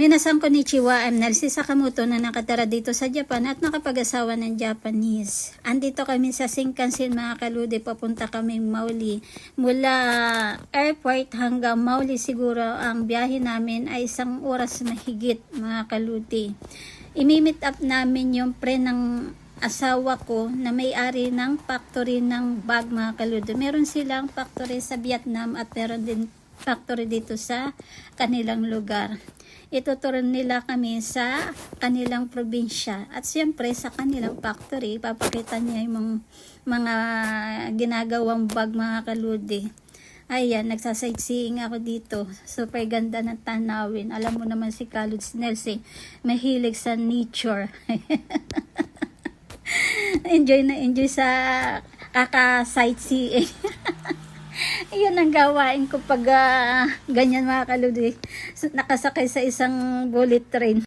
Minasan konnichiwa, I'm Nelsie Sakamoto na nakatara dito sa Japan at nakapag-asawa ng Japanese. Andito kami sa Shinkansen mga kalude, papunta kami Mauli. Mula airport hanggang Mauli siguro ang biyahe namin ay isang oras mahigit mga kalude. Imimit up namin yung pre ng asawa ko na may-ari ng factory ng bag mga kalude. Meron silang factory sa Vietnam at meron din factory dito sa kanilang lugar ituturon nila kami sa kanilang probinsya. At siyempre, sa kanilang factory, papakita niya yung mga, mga ginagawang bag mga kaludi. Ayan, nagsasightseeing ako dito. Super ganda ng tanawin. Alam mo naman si Kaluds Nelson, mahilig sa nature. enjoy na enjoy sa kaka-sightseeing. Iyon ang gawain ko pag ah, ganyan mga kaludi. Nakasakay sa isang bullet train.